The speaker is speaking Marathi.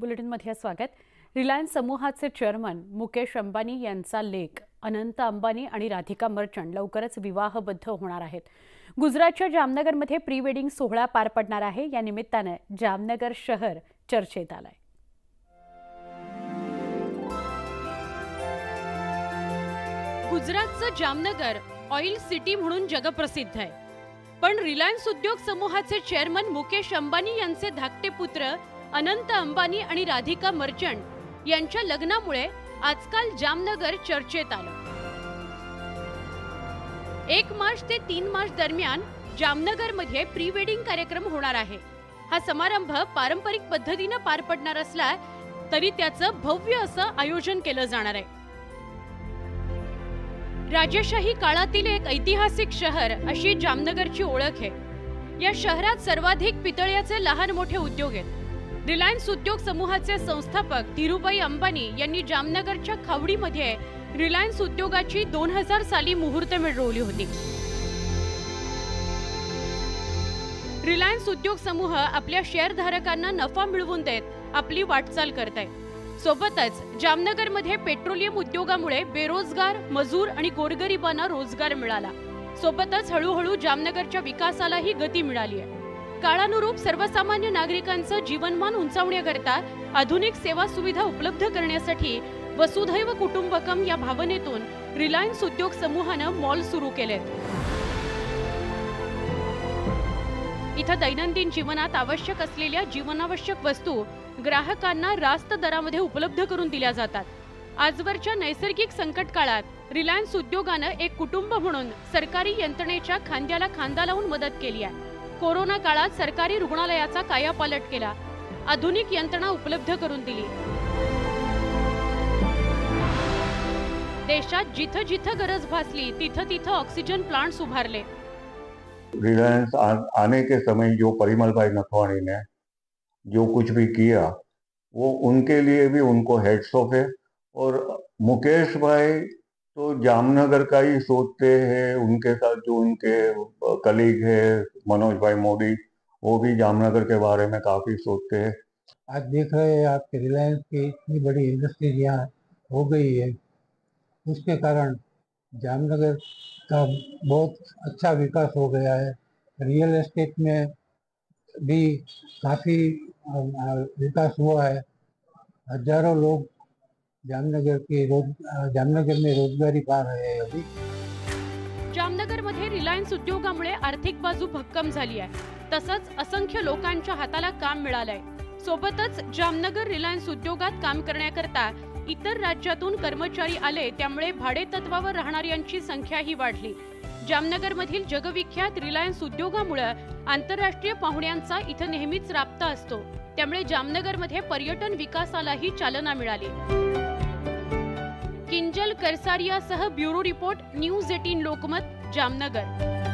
बुलेटिनमध्ये स्वागत. रिलायन्स समूहाचे चेअरमन मुकेश अंबानी यांचा लेख अनंत अंबानी आणि राधिका मर्चंट लवकरच विवाहबद्ध होणार आहेत. गुजरातच्या जामनगरमध्ये प्री वेडिंग सोहळा पार पडणार आहे. या निमित्तानं जामनगर शहर चर्चेत आलंय. गुजरातचं जामनगर ऑइल सिटी म्हणून जगप्रसिद्ध आहे. पण रिलायन्स उद्योग समूहाचे चेअरमन मुकेश अंबानी यांचे धाकटे पुत्र अनंत अंबानी आणि राधिका मर्चंट यांच्या लग्नामुळे आजकाल जामनगर चर्चेत आलं. एक मार्च ते तीन मार्च दरम्यान जामनगरमध्ये प्री वेडिंग कार्यक्रम होणार आहे. हा समारंभ पारंपरिक पद्धतीनं पार पडणार असला तरी त्याचं भव्य असं आयोजन केलं जाणार आहे. राजेशाही काळातील एक ऐतिहासिक शहर अशी जामनगरची ओळख आहे. या शहरात सर्वाधिक पितळ्याचे लहान मोठे उद्योग आहेत. रिलायन्स उद्योग समूहाचे संस्थापक धीरुभाई अंबानी यांनी जामनगरच्या खावडीमध्ये रिलायन्स उद्योगाची दोन हजार साली मुहूर्त मिळवली होती. रिलायन्स उद्योग समूह आपल्या शेअरधारकांना नफा मिळवून देत आपली वाटचाल करत आहे सोबतच जामनगरमध्ये पेट्रोलियम उद्योगामुळे बेरोजगार मजूर आणि गोरगरिबांना रोजगार मिळाला. सोबतच हळूहळू जामनगरच्या विकासालाही गती मिळाली आहे काळानुरूप सर्वसामान्य नागरिकांचं जीवनमान उंचावण्याकरता आधुनिक सेवा सुविधा उपलब्ध करण्यासाठी वसुधैव कुटुंबकम या भावनेतून रिलायन्स उद्योग समूहानं मॉल सुरू केलेत. इथं दैनंदिन जीवनात आवश्यक असलेल्या जीवनावश्यक वस्तू ग्राहकांना रास्त दरामध्ये उपलब्ध करून दिल्या जातात. आजवरच्या नैसर्गिक संकट काळात रिलायन्स उद्योगानं एक कुटुंब म्हणून सरकारी यंत्रणेच्या खांद्याला खांदा लावून मदत केली आहे. कोरोना काळात सरकारी रुग्णालयाचा कायापालट केला. आधुनिक यंत्रणा उपलब्ध करून दिली. देशात जिथं जिथं गरज भासली, तिथं तिथं ऑक्सिजन प्लांट्स उभारले. रिलायंस आने के समय जो परिमल भाई नथवाणी ने जो कुछ भी किया, वो उनके लिए भी उनको हेड्स ऑफ़ है और मुकेश भाई तो जामनगर का ही सोचते हैं, उनके साथ जो उनके कलीग है, मनोज भाई मोदी, वो भी जामनगर के बारे में काफ़ी सोचते हैं। आज देख रहे हैं, आपके रिलायंस की इतनी बड़ी इंडस्ट्री यहाँ हो गई है। उसके कारण जामनगर का बहुत अच्छा विकास हो गया है। रियल एस्टेट में भी काफ़ी विकास हुआ है। हज़ारों लोग जामनगर के रोज जामनगर में रोजगारी पा रहे हैं अभी जामनगरमध्ये रिलायन्स उद्योगामुळे आर्थिक बाजू भक्कम झाली आहे. तसंच असंख्य लोकांच्या हाताला काम मिळालंय. सोबतच जामनगर रिलायन्स उद्योगात काम करण्याकरता इतर राज्यातून कर्मचारी आले त्यामुळे भाडे तत्वावर राहणाऱ्यांची संख्याही वाढली. जामनगरमधील जगविख्यात रिलायन्स उद्योगामुळे आंतरराष्ट्रीय पाहुण्यांचा इथं नेहमीच राबता असतो. त्यामुळे जामनगरमध्ये पर्यटन विकासालाही चालना मिळाली. Kinjal करसारियासह bureau report news eighteen Lokmat Jamnagar.